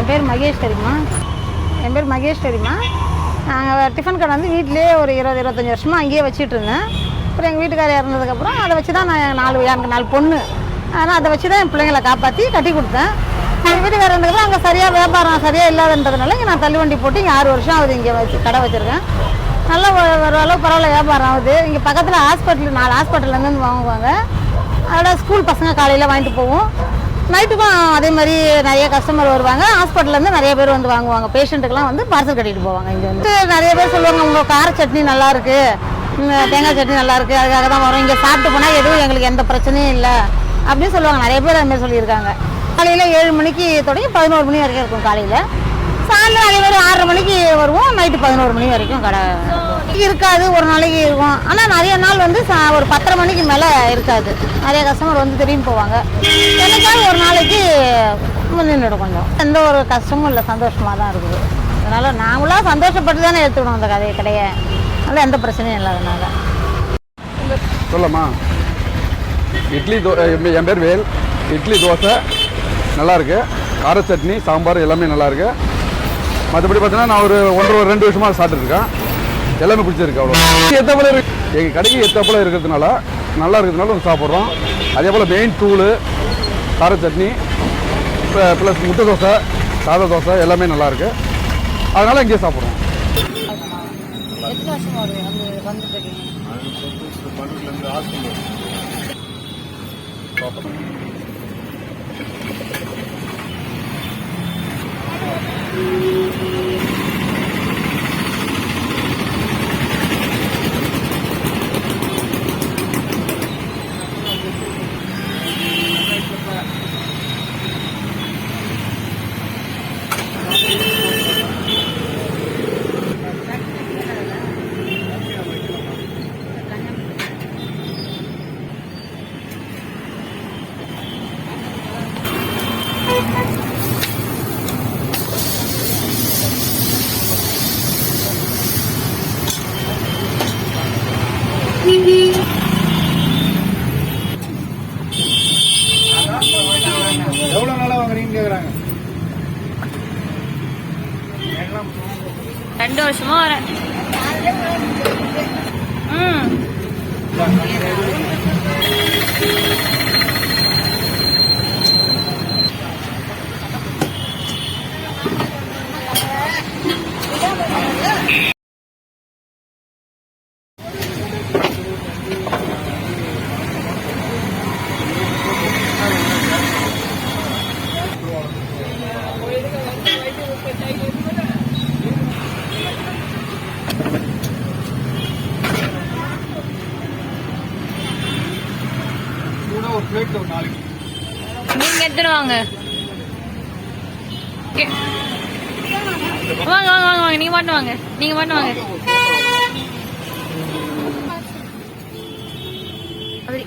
என் பேர் மகேஷ் தெரியுமா? என் பேர் மகேஸ்வரிம்மா நாங்கள் டிஃபன் கடை வந்து வீட்டிலேயே ஒரு இருபது இருபத்தஞ்சி வருஷமாக அங்கேயே வச்சுட்டு இருந்தேன் அப்புறம் எங்கள் வீட்டுக்காரர் இறந்ததுக்கப்புறம் அதை வச்சு தான் நான் நாலு எனக்கு நாலு பொண்ணு. ஆனால் அதை வச்சு தான் என் பிள்ளைங்களை காப்பாற்றி கட்டி கொடுத்தேன். எங்கள் வீட்டுக்காரர் இருந்ததுக்கப்புறம் அங்கே சரியாக வியாபாரம் சரியாக இல்லாதன்றதுனால இங்கே நான் தள்ளுவண்டி போட்டு இங்கே ஆறு வருஷம் ஆகுது இங்கே வச்சு கடை வச்சுருக்கேன். நல்லா ஒரு- ஓரளவு பரவாயில்ல வியாபாரம் ஆகுது. இங்கே பக்கத்தில் ஹாஸ்பிட்டல் நாலு ஹாஸ்பிட்டல்லேருந்து வாங்குவாங்க. அதோட ஸ்கூல் பசங்க காலையில் வாங்கிட்டு போவோம். நைட்டுக்கும் அதே மாதிரி நிறைய கஸ்டமர் வருவாங்க. ஹாஸ்பிட்டல்லேருந்து நிறைய பேர் வந்து வாங்குவாங்க. பேஷண்ட்டுக்கெலாம் வந்து பார்சல் கட்டிட்டு போவாங்க இங்கே வந்து நிறைய பேர் சொல்லுவாங்க உங்கள் கார சட்னி நல்லாயிருக்கு தேங்காய் சட்னி நல்லாயிருக்கு அதுக்காக தான் வரும். இங்கே சாப்பிட்டு போனால் எதுவும் எங்களுக்கு எந்த பிரச்சனையும் இல்லை. அப்படின்னு சொல்லுவாங்க. நிறைய பேர் அது மாதிரி சொல்லியிருக்காங்க. காலையில் ஏழு மணிக்கு தொடங்கி பதினோரு மணி வரைக்கும் இருக்கும் காலையில். சாயந்தரம் அதே மாதிரி ஆறரை மணிக்கு வருவோம் நைட்டு பதினோரு மணி வரைக்கும் கடை. இருக்காது ஒரு நாளைக்கு இருக்கும். ஆனால் நிறைய நாள் வந்து சா- ஒரு பத்தரை மணிக்கு மேலே இருக்காது. நிறைய கஸ்டமர் வந்து திரும்பி போவாங்க. என்னைக்காவது ஒரு நாளைக்கு நின்றுடும் கொஞ்சம். எந்த ஒரு கஷ்டமும் இல்லை சந்தோஷமாக தான் இருக்குது. அதனால் நாங்களாம் சந்தோஷப்பட்டு தானே எடுத்துக்கணும் அந்த கதையை கடையை. அதனால் எந்த பிரச்சனையும் இல்லாதனால சொல்லம்மா. இட்லி தோ என் பேர் வேல். இட்லி தோசை நல்லாயிருக்கு கார சட்னி சாம்பார் எல்லாமே நல்லாயிருக்கு மற்றபடி பார்த்தீங்கன்னா நான் ஒரு ஒன்றரை ரெண்டு வருஷமாக சாப்பிட்டுருக்கேன் எல்லாமே பிடிச்சிருக்கு அவ்வளோ எத்தப்போல இருக்கு? எங்கள் கடைக்கு எத்தப்போல இருக்கிறதுனால நல்லா இருக்கிறதுனால வந்து சாப்பிட்றோம். அதே போல் மெயின் தூள் கார சட்னி ப்ளஸ் முட்டை தோசை சாதா தோசை எல்லாமே நல்லா இருக்கு. அதனால இங்கேயே சாப்பிட்றோம். எத்தனை வருஷம் வந்து வந்துட்டு ரெண்டு வருஷமா வரேன். ம். பிளேட் ஒரு நாளைக்கு. நீங்க எடுத்துட்டு வாங்க. வாங்க வாங்க வாங்க வாங்க. நீங்க மட்டும் வாங்க. நீங்க மட்டும் வாங்க. அப்படி.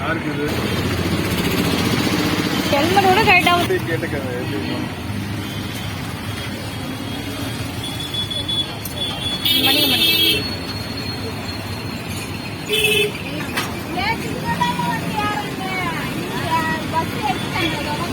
யாருக்கு இது ஹெல்மெட் கூட கரெக்டா கேட்டுக்கங்க மணிக்கு மணி பஸ் எடுத்து